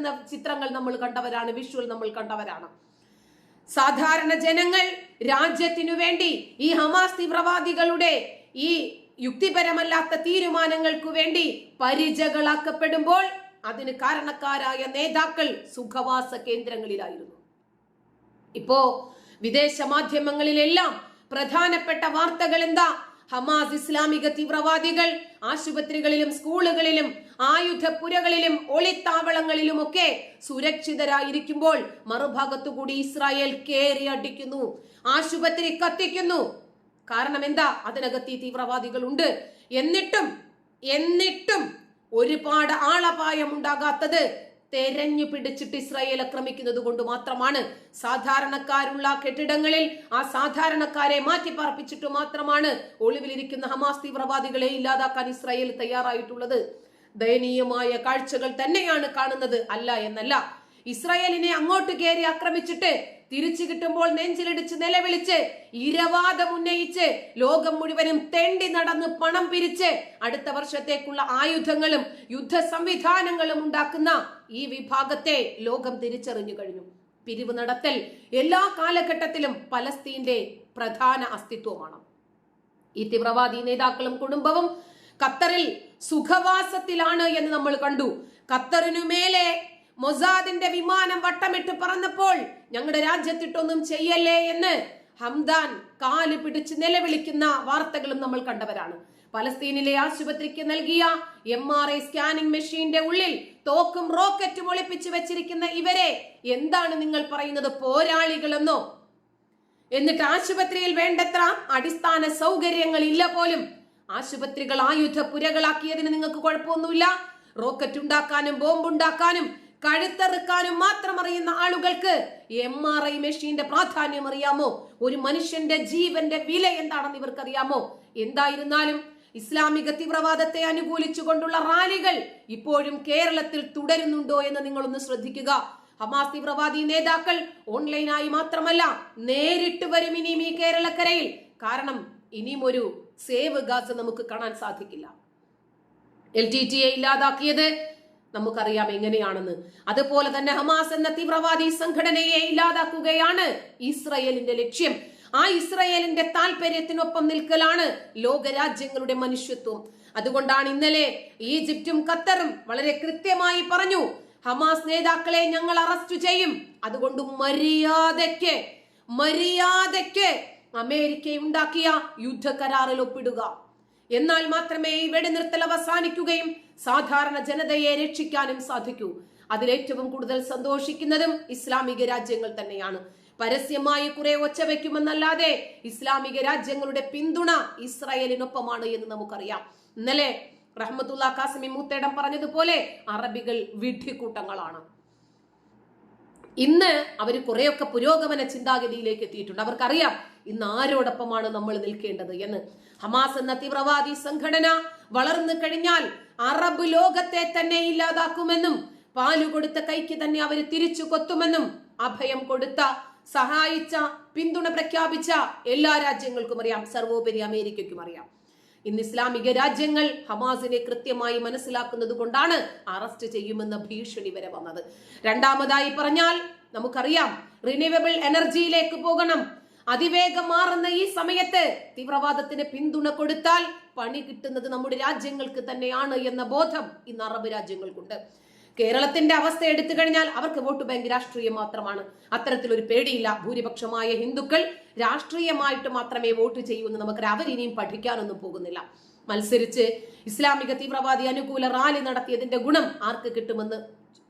കിടക്കുന്ന ചിത്രങ്ങൾ നമ്മൾ കണ്ടവരാണ് വിഷ്വൽ നമ്മൾ കണ്ടവരാണ്. സാധാരണ ജനങ്ങൾ രാജ്യത്തിനു വേണ്ടി ഈ ഹമാസ് തീവ്രവാദികളുടെ ഈ യുക്തിപരമല്ലാത്ത തീരുമാനങ്ങൾക്കു വേണ്ടി പരിചകളാക്കപ്പെടുമ്പോൾ അതിന് കാരണക്കാരായ നേതാക്കൾ സുഖവാസ കേന്ദ്രങ്ങളിലായിരുന്നു. ഇപ്പോ വിദേശ മാധ്യമങ്ങളിലെല്ലാം പ്രധാനപ്പെട്ട വാർത്തകൾ എന്താ? ഹമാസ് ഇസ്ലാമിക തീവ്രവാദികൾ ആശുപത്രികളിലും സ്കൂളുകളിലും ആയുധപ്പുരകളിലും ഒളിത്താവളങ്ങളിലുമൊക്കെ സുരക്ഷിതരായിരിക്കുമ്പോൾ മറുഭാഗത്തുകൂടി ഇസ്രായേൽ കേറി അടിക്കുന്നു. ആശുപത്രി കത്തിക്കുന്നു. കാരണം എന്താ? അതിനകത്ത് ഈ തീവ്രവാദികൾ ഉണ്ട്. എന്നിട്ടും എന്നിട്ടും ഒരുപാട് ആളപായം ഉണ്ടാകാത്തത് തെരഞ്ഞു പിടിച്ചിട്ട് ഇസ്രായേൽ ആക്രമിക്കുന്നത് കൊണ്ട് മാത്രമാണ് സാധാരണക്കാരുള്ള കെട്ടിടങ്ങളിൽ ആ സാധാരണക്കാരെ മാറ്റി പാർപ്പിച്ചിട്ട് മാത്രമാണ് ഒളിവിലിരിക്കുന്ന ഹമാസ് തീവ്രവാദികളെ ഇല്ലാതാക്കാൻ ഇസ്രായേൽ തയ്യാറായിട്ടുള്ളത്. ദയനീയമായ കാഴ്ചകൾ തന്നെയാണ് കാണുന്നത്. അല്ല എന്നല്ല. ഇസ്രായേലിനെ അങ്ങോട്ട് കയറി ആക്രമിച്ചിട്ട് തിരിച്ചു കിട്ടുമ്പോൾ നെഞ്ചിലിടിച്ച് നിലവിളിച്ച് ഇരവാദം ഉന്നയിച്ച് ലോകം മുഴുവനും തെണ്ടി നടന്ന് പണം പിരിച്ച് അടുത്ത വർഷത്തേക്കുള്ള ആയുധങ്ങളും യുദ്ധ സംവിധാനങ്ങളും ഉണ്ടാക്കുന്ന ഈ വിഭാഗത്തെ ലോകം തിരിച്ചറിഞ്ഞു കഴിഞ്ഞു. പിരിവ് നടത്തൽ എല്ലാ കാലഘട്ടത്തിലും പലസ്തീന്റെ പ്രധാന അസ്തിത്വമാണ്. ഈ തീവ്രവാദി നേതാക്കളും കുടുംബവും ഖത്തറിൽ സുഖവാസത്തിലാണ് എന്ന് നമ്മൾ കണ്ടു. ഖത്തറിനു മേലെ മൊസാദിന്റെ വിമാനം വട്ടമിട്ട് പറന്നപ്പോൾ ഞങ്ങളുടെ രാജ്യത്തിട്ടൊന്നും ചെയ്യല്ലേ എന്ന് ഹംദാൻ കാൽ പിടിച്ച് നിലവിളിക്കുന്ന വാർത്തകളും നമ്മൾ കണ്ടവരാണ്. പലസ്തീനിലെ ആശുപത്രിക്ക് നൽകിയ എം ആർ ഐ സ്കാനിംഗ് മെഷീന്റെ ഉള്ളിൽ തോക്കും റോക്കറ്റും ഒളിപ്പിച്ചു വെച്ചിരിക്കുന്ന ഇവരെ എന്താണ് നിങ്ങൾ പറയുന്നത് പോരാളികളെന്നോ? എന്നിട്ട് ആശുപത്രിയിൽ വേണ്ടത്ര അടിസ്ഥാന സൗകര്യങ്ങൾ ഇല്ല പോലും. ആശുപത്രികൾ ആയുധ പുരകളാക്കിയതിന് നിങ്ങൾക്ക് കുഴപ്പമൊന്നുമില്ല. റോക്കറ്റ് ഉണ്ടാക്കാനും ബോംബ് ഉണ്ടാക്കാനും കഴുത്തെറുക്കാനും മാത്രം അറിയുന്ന ആളുകൾക്ക് എം ആർ ഐ മെഷീന്റെ പ്രാധാന്യം അറിയാമോ? ഒരു മനുഷ്യന്റെ ജീവന്റെ വില എന്താണെന്ന് ഇവർക്കറിയാമോ? എന്തായിരുന്നാലും ഇസ്ലാമിക തീവ്രവാദത്തെ അനുകൂലിച്ചുകൊണ്ടുള്ള റാലികൾ ഇപ്പോഴും കേരളത്തിൽ തുടരുന്നുണ്ടോ എന്ന് നിങ്ങളൊന്ന് ശ്രദ്ധിക്കുക. ഹമാസ് തീവ്രവാദി നേതാക്കൾ ഓൺലൈനായി മാത്രമല്ല നേരിട്ട് വരും ഇനിയും ഈ കേരളക്കരയിൽ. കാരണം ഇനിയും ഒരു സേവ് ഗാസ് നമുക്ക് കാണാൻ സാധിക്കില്ല. എൽ ടി ടിയെ ഇല്ലാതാക്കിയത് നമുക്കറിയാം എങ്ങനെയാണെന്ന്. അതുപോലെ തന്നെ ഹമാസ് എന്ന തീവ്രവാദി സംഘടനയെ ഇല്ലാതാക്കുകയാണ് ഇസ്രയേലിന്റെ ലക്ഷ്യം. ആ ഇസ്രയേലിന്റെ താല്പര്യത്തിനൊപ്പം നിൽക്കലാണ് ലോകരാജ്യങ്ങളുടെ മനുഷ്യത്വം. അതുകൊണ്ടാണ് ഇന്നലെ ഈജിപ്തും ഖത്തറും വളരെ കൃത്യമായി പറഞ്ഞു ഹമാസ് നേതാക്കളെ ഞങ്ങൾ അറസ്റ്റ് ചെയ്യും. അതുകൊണ്ട് മര്യാദയ്ക്ക് മര്യാദയ്ക്ക് അമേരിക്ക ഉണ്ടാക്കിയ യുദ്ധ കരാറിൽ ഒപ്പിടുക. എന്നാൽ മാത്രമേ ഈ വെടിനിർത്തൽ അവസാനിക്കുകയും സാധാരണ ജനതയെ രക്ഷിക്കാനും സാധിക്കൂ. അതിലേറ്റവും കൂടുതൽ സന്തോഷിക്കുന്നതും ഇസ്ലാമിക രാജ്യങ്ങൾ തന്നെയാണ്. പരസ്യമായി കുറെ ഒച്ച വെക്കുമെന്നല്ലാതെ ഇസ്ലാമിക രാജ്യങ്ങളുടെ പിന്തുണ ഇസ്രായേലിനൊപ്പമാണ് എന്ന് നമുക്കറിയാം. ഇന്നലെ റഹ്മത്തുള്ള കാസിമി മൂത്തേടം പറഞ്ഞതുപോലെ അറബികൾ വിഡ്ഢിക്കൂട്ടങ്ങളാണ്. ഇന്ന് അവർ കുറെയൊക്കെ പുരോഗമന ചിന്താഗതിയിലേക്ക് എത്തിയിട്ടുണ്ട്. അവർക്കറിയാം ഇന്ന് ആരോടൊപ്പമാണ് നമ്മൾ നിൽക്കേണ്ടത് എന്ന്. ഹമാസ് എന്ന തീവ്രവാദി സംഘടന വളർന്നു കഴിഞ്ഞാൽ അറബ് ലോകത്തെ തന്നെ ഇല്ലാതാക്കുമെന്നും പാലു കൊടുത്ത കൈക്ക് തന്നെ അവർ തിരിച്ചു കൊത്തുമെന്നും അഭയം കൊടുത്ത സഹായിച്ച പിന്തുണ പ്രഖ്യാപിച്ച എല്ലാ രാജ്യങ്ങൾക്കും അറിയാം. സർവോപരി അമേരിക്കയ്ക്കും അറിയാം. ഇന്ന് ഇസ്ലാമിക രാജ്യങ്ങൾ ഹമാസിനെ കൃത്യമായി മനസ്സിലാക്കുന്നത് കൊണ്ടാണ് അറസ്റ്റ് ചെയ്യുമെന്ന ഭീഷണി വരെ വന്നത്. രണ്ടാമതായി പറഞ്ഞാൽ നമുക്കറിയാം റിന്യൂവബിൾ എനർജിയിലേക്ക് പോകണം. അതിവേഗം മാറുന്ന ഈ സമയത്ത് തീവ്രവാദത്തിന് പിന്തുണ കൊടുത്താൽ പണി കിട്ടുന്നത് നമ്മുടെ രാജ്യങ്ങൾക്ക് തന്നെയാണ് എന്ന ബോധം ഇന്ന് അറബ് രാജ്യങ്ങൾക്കുണ്ട്. കേരളത്തിന്റെ അവസ്ഥ എടുത്തു കഴിഞ്ഞാൽ അവർക്ക് വോട്ട് ബാങ്ക് രാഷ്ട്രീയം മാത്രമാണ്. അത്തരത്തിലൊരു പേടിയില്ല. ഭൂരിപക്ഷമായ ഹിന്ദുക്കൾ രാഷ്ട്രീയമായിട്ട് മാത്രമേ വോട്ട് ചെയ്യൂ എന്ന് നമുക്ക് അവരിനിയും പഠിക്കാനൊന്നും പോകുന്നില്ല. മത്സരിച്ച് ഇസ്ലാമിക തീവ്രവാദി അനുകൂല റാലി നടത്തിയതിന്റെ ഗുണം ആർക്ക് കിട്ടുമെന്ന്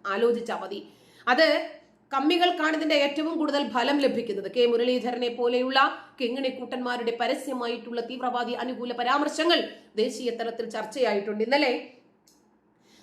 ആലോചിച്ചാൽ മതി. അത് കമ്മികൾക്കാണ് ഇതിന്റെ ഏറ്റവും കൂടുതൽ ഫലം ലഭിക്കുന്നത്. കെ മുരളീധരനെ പോലെയുള്ള കിങ്ങിണിക്കൂട്ടന്മാരുടെ പരസ്യമായിട്ടുള്ള തീവ്രവാദി അനുകൂല പരാമർശങ്ങൾ ദേശീയ തലത്തിൽ ചർച്ചയായിട്ടുണ്ട്. ഇന്നലെ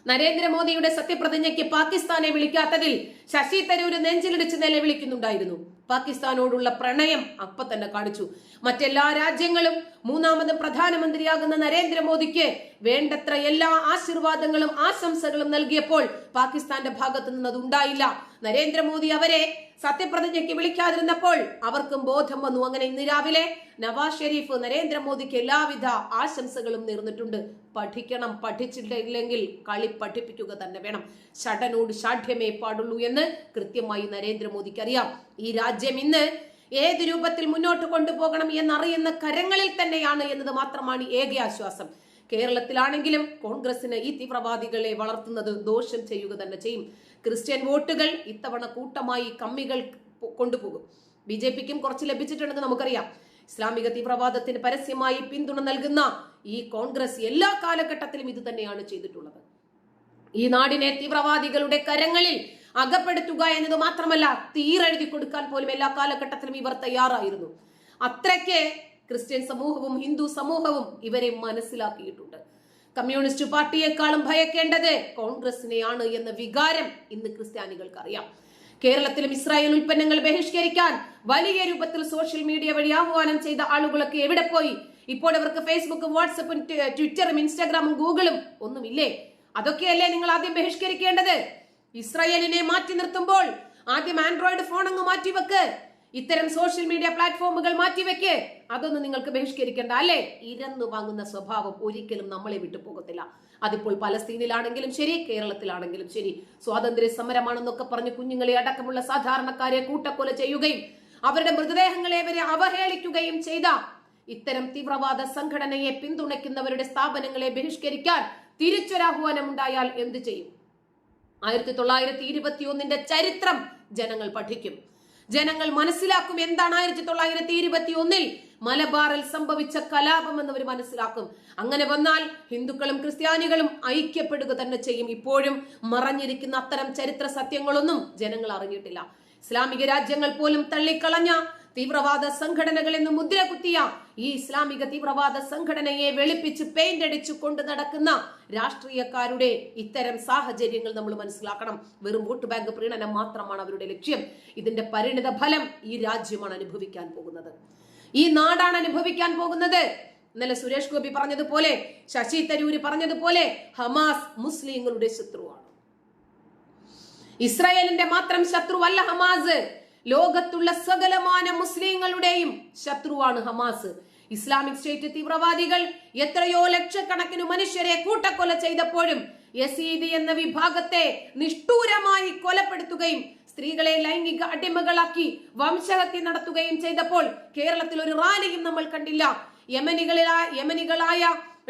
നരേന്ദ്രമോദിയുടെ സത്യപ്രതിജ്ഞയ്ക്ക് പാകിസ്ഥാനെ വിളിക്കാത്തതിൽ ശശി തരൂര് നെഞ്ചിലിടിച്ച് നിലവിളിക്കുന്നുണ്ടായിരുന്നു. പാകിസ്ഥാനോടുള്ള പ്രണയം അപ്പൊ തന്നെ കാണിച്ചു. മറ്റെല്ലാ രാജ്യങ്ങളും മൂന്നാമത് പ്രധാനമന്ത്രിയാകുന്ന നരേന്ദ്രമോദിക്ക് വേണ്ടത്ര എല്ലാ ആശീർവാദങ്ങളും ആശംസകളും നൽകിയപ്പോൾ പാകിസ്ഥാന്റെ ഭാഗത്തു നിന്ന് അത് ഉണ്ടായില്ല. നരേന്ദ്രമോദി അവരെ സത്യപ്രതിജ്ഞയ്ക്ക് വിളിക്കാതിരുന്നപ്പോൾ അവർക്കും ബോധം വന്നു. അങ്ങനെ ഇന്ന് രാവിലെ നവാസ് ഷെരീഫ് നരേന്ദ്രമോദിക്ക് എല്ലാവിധ ആശംസകളും നേർന്നിട്ടുണ്ട്. പഠിക്കണം പഠിച്ചിട്ടില്ലെങ്കിൽ കളി പഠിപ്പിക്കുക തന്നെ വേണം. ഷടനോട് ഷാഠ്യമേ പാടുള്ളൂ എന്ന് കൃത്യമായി നരേന്ദ്രമോദിക്ക് അറിയാം ഈ രാജ്യം ഇന്ന് ഏത് രൂപത്തിൽ മുന്നോട്ട് കൊണ്ടുപോകണം എന്നറിയുന്ന കരങ്ങളിൽ തന്നെയാണ് എന്നത് മാത്രമാണ് ഏക ആശ്വാസം. കേരളത്തിലാണെങ്കിലും കോൺഗ്രസിന് ഈ തീവ്രവാദികളെ വളർത്തുന്നത് ദോഷം ചെയ്യുക തന്നെ ചെയ്യും. ക്രിസ്ത്യൻ വോട്ടുകൾ ഇത്തവണ കൂട്ടമായി കമ്മികൾ കൊണ്ടുപോകും. ബി ജെ പിക്കും കുറച്ച് ലഭിച്ചിട്ടുണ്ടെന്ന് നമുക്കറിയാം. ഇസ്ലാമിക തീവ്രവാദത്തിന് പരസ്യമായി പിന്തുണ നൽകുന്ന ഈ കോൺഗ്രസ് എല്ലാ കാലഘട്ടത്തിലും ഇത് തന്നെയാണ് ചെയ്തിട്ടുള്ളത്. ഈ നാടിനെ തീവ്രവാദികളുടെ കരങ്ങളിൽ അകപ്പെടുത്തുക എന്നത് മാത്രമല്ല തീരെഴുതി കൊടുക്കാൻ പോലും എല്ലാ കാലഘട്ടത്തിലും ഇവർ തയ്യാറായിരുന്നു. അത്രയ്ക്ക് ക്രിസ്ത്യൻ സമൂഹവും ഹിന്ദു സമൂഹവും ഇവരെ മനസ്സിലാക്കിയിട്ടുണ്ട്. കമ്മ്യൂണിസ്റ്റ് പാർട്ടിയെക്കാളും ഭയക്കേണ്ടത് കോൺഗ്രസിനെയാണ് എന്ന വികാരം ഇന്ന് ക്രിസ്ത്യാനികൾക്ക് അറിയാം കേരളത്തിലും ഇസ്രായേൽ ഉൽപ്പന്നങ്ങൾ ബഹിഷ്കരിക്കാൻ വലിയ രൂപത്തിൽ സോഷ്യൽ മീഡിയ വഴി ആഹ്വാനം ചെയ്ത ആളുകളൊക്കെ എവിടെ പോയി? ഇപ്പോൾ അവർക്ക് ഫേസ്ബുക്കും വാട്സപ്പും ട്വ- ട്വിറ്ററും ഇൻസ്റ്റാഗ്രാമും ഗൂഗിളും ഒന്നുമില്ലേ? അതൊക്കെയല്ലേ നിങ്ങൾ ആദ്യം ബഹിഷ്കരിക്കേണ്ടത്? ഇസ്രായേലിനെ മാറ്റി നിർത്തുമ്പോൾ ആദ്യം ആൻഡ്രോയിഡ് ഫോൺ അങ്ങ് മാറ്റിവെക്ക്. ഇത്തരം സോഷ്യൽ മീഡിയ പ്ലാറ്റ്ഫോമുകൾ മാറ്റിവെക്ക്. അതൊന്നും നിങ്ങൾക്ക് ബഹിഷ്കരിക്കേണ്ട അല്ലേ? ഇരന്നു വാങ്ങുന്ന സ്വഭാവം ഒരിക്കലും നമ്മളെ വിട്ടു പോകത്തില്ല. അതിപ്പോൾ പലസ്തീനിലാണെങ്കിലും ശരി കേരളത്തിലാണെങ്കിലും ശരി. സ്വാതന്ത്ര്യ സമരമാണെന്നൊക്കെ പറഞ്ഞ് കുഞ്ഞുങ്ങളെ അടക്കമുള്ള സാധാരണക്കാരെ കൂട്ടക്കൊല ചെയ്യുകയും അവരുടെ മൃതദേഹങ്ങളെ വരെ അവഹേളിക്കുകയും ചെയ്ത ഇത്തരം തീവ്രവാദ സംഘടനയെ പിന്തുണയ്ക്കുന്നവരുടെ സ്ഥാപനങ്ങളെ ബഹിഷ്കരിക്കാൻ തിരിച്ചൊരാഹ്വാനം ഉണ്ടായാൽ എന്ത് ചെയ്യും? ആയിരത്തി തൊള്ളായിരത്തി ഇരുപത്തി ഒന്നിന്റെ ചരിത്രം ജനങ്ങൾ പഠിക്കും. ജനങ്ങൾ മനസ്സിലാക്കും എന്താണ് ആയിരത്തി തൊള്ളായിരത്തി ഇരുപത്തി ഒന്നിൽ മലബാറിൽ സംഭവിച്ച കലാപം എന്നവർ മനസ്സിലാക്കും. അങ്ങനെ വന്നാൽ ഹിന്ദുക്കളും ക്രിസ്ത്യാനികളും ഐക്യപ്പെടുക തന്നെ ചെയ്യും. ഇപ്പോഴും മറഞ്ഞിരിക്കുന്ന അത്തരം ചരിത്ര സത്യങ്ങളൊന്നും ജനങ്ങൾ അറിഞ്ഞിട്ടില്ല. ഇസ്ലാമിക രാജ്യങ്ങൾ പോലും തള്ളിക്കളഞ്ഞ തീവ്രവാദ സംഘടനകൾ എന്ന് മുദ്ര കുത്തിയ ഈ ഇസ്ലാമിക തീവ്രവാദ സംഘടനയെ വെളുപ്പിച്ച് പെയിന്റ് അടിച്ചു കൊണ്ട് നടക്കുന്ന രാഷ്ട്രീയക്കാരുടെ ഇത്തരം സാഹചര്യങ്ങൾ നമ്മൾ മനസ്സിലാക്കണം. വെറും വോട്ട് ബാങ്ക് പ്രീണനം മാത്രമാണ് അവരുടെ ലക്ഷ്യം. ഇതിന്റെ പരിണിത ഫലം ഈ രാജ്യമാണ് അനുഭവിക്കാൻ പോകുന്നത്. ഈ നാടാണ് അനുഭവിക്കാൻ പോകുന്നത്. ഇന്നലെ സുരേഷ് ഗോപി പറഞ്ഞതുപോലെ ശശി തരൂര് പറഞ്ഞതുപോലെ ഹമാസ് മുസ്ലിങ്ങളുടെ ശത്രുവാണ്. ഇസ്രായേലിന്റെ മാത്രം ശത്രുവല്ല ഹമാസ്. ലോകത്തുള്ള സകലമാന മുസ്ലിങ്ങളുടെയും ശത്രുവാണ് ഹമാസ്. ഇസ്ലാമിക് സ്റ്റേറ്റ് തീവ്രവാദികൾ എത്രയോ ലക്ഷക്കണക്കിന് മനുഷ്യരെ കൂട്ടക്കൊല ചെയ്തപ്പോഴും യസീദ് എന്ന വിഭാഗത്തെ നിഷ്ഠൂരമായി കൊലപ്പെടുത്തുകയും സ്ത്രീകളെ ലൈംഗിക അടിമകളാക്കി വംശഹത്യ നടത്തുകയും ചെയ്തപ്പോൾ കേരളത്തിൽ ഒരു റാലിയും നമ്മൾ കണ്ടില്ല. യമനികളിലായ യമനികളായ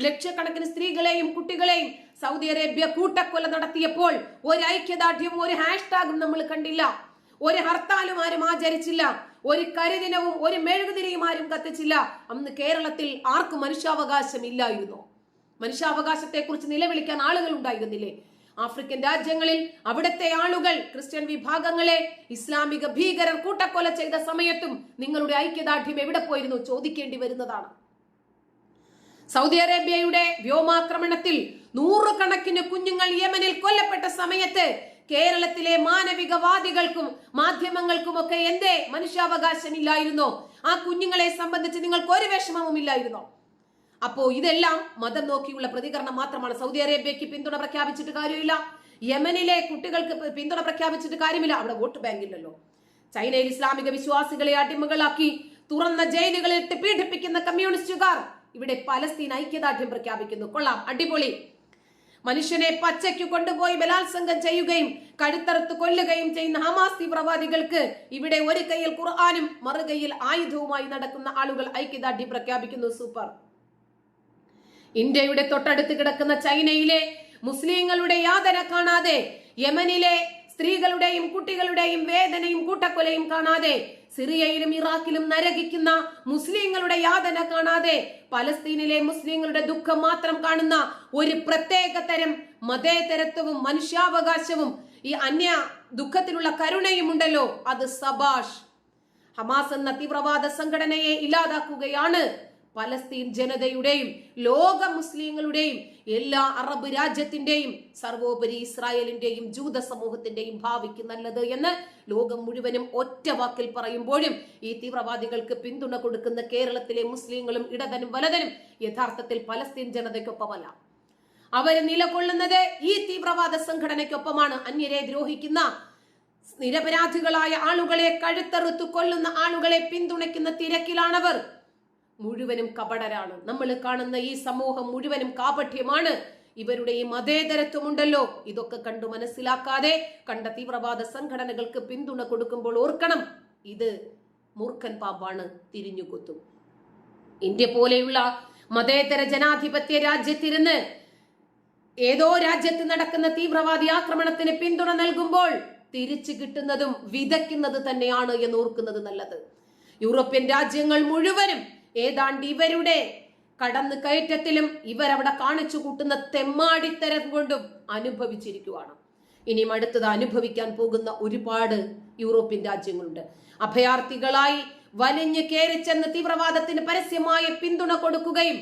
ലക്ഷക്കണക്കിന് സ്ത്രീകളെയും കുട്ടികളെയും സൗദി അറേബ്യ കൂട്ടക്കൊല നടത്തിയപ്പോൾ ഒരു ഐക്യദാർഢ്യവും ഒരു ഹാഷ്ടാഗും നമ്മൾ കണ്ടില്ല. ഒരു ഹർത്താലും ആരും ആചരിച്ചില്ല. ഒരു കരിദിനവും ഒരു മെഴുകുതിരിയും ആരും കത്തിച്ചില്ല. അന്ന് കേരളത്തിൽ ആർക്കും മനുഷ്യാവകാശം ഇല്ലായിരുന്നു മനുഷ്യാവകാശത്തെ കുറിച്ച് നിലവിളിക്കാൻ ആളുകൾ ഉണ്ടായിരുന്നില്ലേ? ആഫ്രിക്കൻ രാജ്യങ്ങളിൽ അവിടുത്തെ ആളുകൾ ക്രിസ്ത്യൻ വിഭാഗങ്ങളെ ഇസ്ലാമിക ഭീകരർ കൂട്ടക്കൊല ചെയ്ത സമയത്തും നിങ്ങളുടെ ഐക്യദാർഢ്യം എവിടെ പോയിരുന്നു ചോദിക്കേണ്ടി വരുന്നതാണ്. സൗദി അറേബ്യയുടെ വ്യോമാക്രമണത്തിൽ നൂറുകണക്കിന് കുഞ്ഞുങ്ങൾ യമനിൽ കൊല്ലപ്പെട്ട സമയത്ത് കേരളത്തിലെ മാനവികവാദികൾക്കും മാധ്യമങ്ങൾക്കും ഒക്കെ എന്തേ മനുഷ്യാവകാശമില്ലായിരുന്നോ? ആ കുഞ്ഞുങ്ങളെ സംബന്ധിച്ച് നിങ്ങൾക്ക് ഒരു വിഷമവും ഇല്ലായിരുന്നോ? അപ്പോ ഇതെല്ലാം മതം നോക്കിയുള്ള പ്രതികരണം മാത്രമാണ്. സൗദി അറേബ്യക്ക് പിന്തുണ പ്രഖ്യാപിച്ചിട്ട് കാര്യമില്ല. യമനിലെ കുട്ടികൾക്ക് പിന്തുണ പ്രഖ്യാപിച്ചിട്ട് കാര്യമില്ല. അവിടെ വോട്ട് ബാങ്ക് ഇല്ലല്ലോ. ചൈനയിൽ ഇസ്ലാമിക വിശ്വാസികളെ അടിമകളാക്കി തുറന്ന ജയിലുകളിൽട്ട് പീഡിപ്പിക്കുന്ന കമ്മ്യൂണിസ്റ്റുകാർ. ഇവിടെ പലസ്തീൻ ഐക്യദാർഢ്യം പ്രഖ്യാപിക്കുന്നു. കൊള്ളാം. അടിപൊളി. മനുഷ്യനെ പച്ചയ്ക്ക് കൊണ്ടുപോയി ബലാത്സംഗം ചെയ്യുകയും കഴുത്തറുത്ത് കൊല്ലുകയും ചെയ്യുന്ന ഹമാസ് തീവ്രവാദികൾക്ക് ഇവിടെ ഒരു കയ്യിൽ ഖുർആാനും മറുകൈയിൽ ആയുധവുമായി നടക്കുന്ന ആളുകൾ ഐക്യദാർഢ്യം പ്രഖ്യാപിക്കുന്നു. സൂപ്പർ. ഇന്ത്യയുടെ തൊട്ടടുത്ത് കിടക്കുന്ന ചൈനയിലെ മുസ്ലിങ്ങളുടെ യാതന കാണാതെ യമനിലെ സ്ത്രീകളുടെയും കുട്ടികളുടെയും വേദനയും കൂട്ടക്കൊലയും കാണാതെ സിറിയയിലും ഇറാഖിലും നരകിക്കുന്ന മുസ്ലിങ്ങളുടെ യാതന കാണാതെ പലസ്തീനിലെ മുസ്ലിങ്ങളുടെ ദുഃഖം മാത്രം കാണുന്ന ഒരു പ്രത്യേക തരം മതേതരത്വവും മനുഷ്യാവകാശവും ഈ അന്യ ദുഃഖത്തിലുള്ള കരുണയും ഉണ്ടല്ലോ അത് സബാഷ്. ഹമാസ് എന്ന തീവ്രവാദ സംഘടനയെ ഇല്ലാതാക്കുകയാണ്. പലസ്തീൻ ജനതയുടെയും ലോക മുസ്ലിങ്ങളുടെയും എല്ലാ അറബ് രാജ്യത്തിന്റെയും സർവോപരി ഇസ്രായേലിന്റെയും ജൂത സമൂഹത്തിന്റെയും ഭാവിക്ക് നല്ലത് എന്ന് ലോകം മുഴുവനും ഒറ്റ വാക്കിൽ പറയുമ്പോഴും ഈ തീവ്രവാദികൾക്ക് പിന്തുണ കൊടുക്കുന്ന കേരളത്തിലെ മുസ്ലിങ്ങളും ഇടതനും വലതനും യഥാർത്ഥത്തിൽ പലസ്തീൻ ജനതയ്ക്കൊപ്പമല്ല. അവർ നിലകൊള്ളുന്നത് ഈ തീവ്രവാദ സംഘടനയ്ക്കൊപ്പമാണ്. അന്യരെ ദ്രോഹിക്കുന്ന നിരപരാധികളായ ആളുകളെ കഴുത്തറുത്തു കൊല്ലുന്ന ആളുകളെ പിന്തുണയ്ക്കുന്ന തിരക്കിലാണവർ. മുഴുവനും കപടരാണ്. നമ്മൾ കാണുന്ന ഈ സമൂഹം മുഴുവനും കാപഠ്യമാണ്. ഇവരുടെ ഈ മതേതരത്വമുണ്ടല്ലോ. ഇതൊക്കെ കണ്ടു മനസ്സിലാക്കാതെ കണ്ട തീവ്രവാദ സംഘടനകൾക്ക് പിന്തുണ കൊടുക്കുമ്പോൾ ഓർക്കണം ഇത് മൂർഖൻ പാമ്പാണ് തിരിഞ്ഞു കുത്തും ഇന്ത്യ പോലെയുള്ള മതേതര ജനാധിപത്യ രാജ്യത്തിരുന്ന് ഏതോ രാജ്യത്ത് നടക്കുന്ന തീവ്രവാദി ആക്രമണത്തിന് പിന്തുണ നൽകുമ്പോൾ തിരിച്ചു കിട്ടുന്നതും വിതയ്ക്കുന്നത് തന്നെയാണ് എന്ന് ഓർക്കുന്നത് നല്ലത്. യൂറോപ്യൻ രാജ്യങ്ങൾ മുഴുവനും ഏതാണ്ട് ഇവരുടെ കടന്നു കയറ്റത്തിലും ഇവരവിടെ കാണിച്ചു കൂട്ടുന്ന തെമ്മാടിത്തരം കൊണ്ടും അനുഭവിച്ചിരിക്കുവാണ്. ഇനിയും അടുത്തത് അനുഭവിക്കാൻ പോകുന്ന ഒരുപാട് യൂറോപ്യൻ രാജ്യങ്ങളുണ്ട്. അഭയാർത്ഥികളായി വലിഞ്ഞു കയറിച്ചെന്ന് തീവ്രവാദത്തിന് പരസ്യമായ പിന്തുണ കൊടുക്കുകയും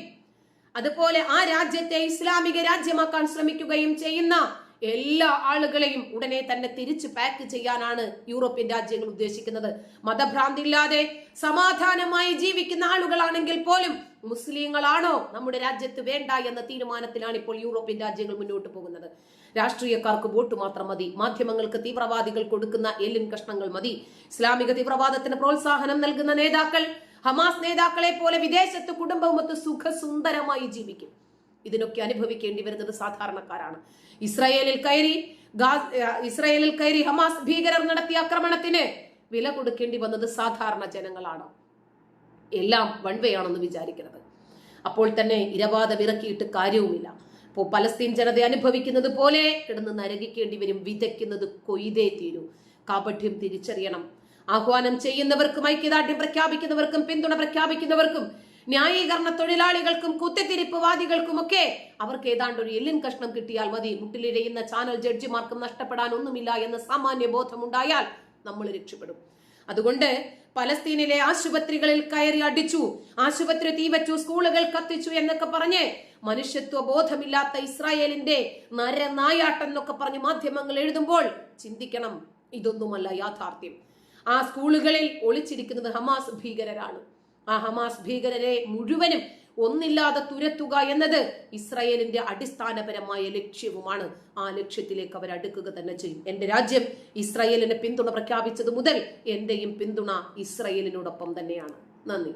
അതുപോലെ ആ രാജ്യത്തെ ഇസ്ലാമിക രാജ്യമാക്കാൻ ശ്രമിക്കുകയും ചെയ്യുന്ന എല്ലാ ആളുകളെയും ഉടനെ തന്നെ തിരിച്ച് പാക്ക് ചെയ്യാനാണ് യൂറോപ്യൻ രാജ്യങ്ങൾ ഉദ്ദേശിക്കുന്നത്. മതഭ്രാന്തില്ലാതെ സമാധാനമായി ജീവിക്കുന്ന ആളുകളാണെങ്കിൽ പോലും മുസ്ലിങ്ങളാണോ നമ്മുടെ രാജ്യത്ത് വേണ്ട എന്ന തീരുമാനത്തിലാണ് ഇപ്പോൾ യൂറോപ്യൻ രാജ്യങ്ങൾ മുന്നോട്ട് പോകുന്നത്. രാഷ്ട്രീയക്കാർക്ക് വോട്ട് മാത്രം മതി മാധ്യമങ്ങൾക്ക് തീവ്രവാദികൾ കൊടുക്കുന്ന എല്ലിൻ കഷ്ണങ്ങൾ മതി ഇസ്ലാമിക തീവ്രവാദത്തിന് പ്രോത്സാഹനം നൽകുന്ന നേതാക്കൾ ഹമാസ് നേതാക്കളെ പോലെ വിദേശത്ത് കുടുംബവുമൊത്ത് സുഖസുന്ദരമായി ജീവിക്കും. ഇതിനൊക്കെ അനുഭവിക്കേണ്ടി വരുന്നത് സാധാരണക്കാരാണ്. ഇസ്രായേലിൽ കയറി ഇസ്രായേലിൽ കയറി ഹമാസ് ഭീകരർ നടത്തിയ ആക്രമണത്തിന് വില കൊടുക്കേണ്ടി വന്നത് സാധാരണ ജനങ്ങളാണ്. എല്ലാം വൺ വേ ആണെന്ന് വിചാരിക്കുന്നത് അപ്പോൾ തന്നെ ഇരവാദം ഇറക്കിയിട്ട് കാര്യവുമില്ല. ഇപ്പോൾ പലസ്തീൻ ജനത അനുഭവിക്കുന്നത് പോലെ കിടന്ന് നരകിക്കേണ്ടി വരും വിതയ്ക്കുന്നത് കൊയ്തേ തീരൂ. കാപഠ്യം തിരിച്ചറിയണം. ആഹ്വാനം ചെയ്യുന്നവർക്കും ഐക്യദാർഢ്യം പ്രഖ്യാപിക്കുന്നവർക്കും പിന്തുണ പ്രഖ്യാപിക്കുന്നവർക്കും ന്യായീകരണ തൊഴിലാളികൾക്കും കുത്തിത്തിരിപ്പുവാദികൾക്കുമൊക്കെ അവർക്ക് ഏതാണ്ട് ഒരു എല്ലിൻ കഷ്ണം കിട്ടിയാൽ മതി. മുട്ടിലിഴയുന്ന ചാനൽ ജഡ്ജിമാർക്കും നഷ്ടപ്പെടാൻ ഒന്നുമില്ല എന്ന സാമാന്യ ബോധമുണ്ടായാൽ നമ്മൾ രക്ഷപ്പെടും. അതുകൊണ്ട് പലസ്തീനിലെ ആശുപത്രികളിൽ കയറി അടിച്ചു. ആശുപത്രി തീവച്ചു സ്കൂളുകൾ കത്തിച്ചു എന്നൊക്കെ പറഞ്ഞ് മനുഷ്യത്വ ബോധമില്ലാത്ത ഇസ്രായേലിന്റെ നരനായാട്ടം എന്നൊക്കെ പറഞ്ഞ് മാധ്യമങ്ങൾ എഴുതുമ്പോൾ ചിന്തിക്കണം ഇതൊന്നുമല്ല യാഥാർത്ഥ്യം. ആ സ്കൂളുകളിൽ ഒളിച്ചിരിക്കുന്നത് ഹമാസ് ഭീകരരാണ്. ആ ഹമാസ് ഭീകരരെ മുഴുവനും ഒന്നില്ലാതെ തുരത്തുക എന്നത് ഇസ്രായേലിന്റെ അടിസ്ഥാനപരമായ ലക്ഷ്യവുമാണ്. ആ ലക്ഷ്യത്തിലേക്ക് അവർ അടുക്കുക തന്നെ ചെയ്യും. എന്റെ രാജ്യം ഇസ്രായേലിന് പിന്തുണ പ്രഖ്യാപിച്ചത് മുതൽ എന്റെയും പിന്തുണ ഇസ്രായേലിനോടൊപ്പം തന്നെയാണ്. നന്ദി.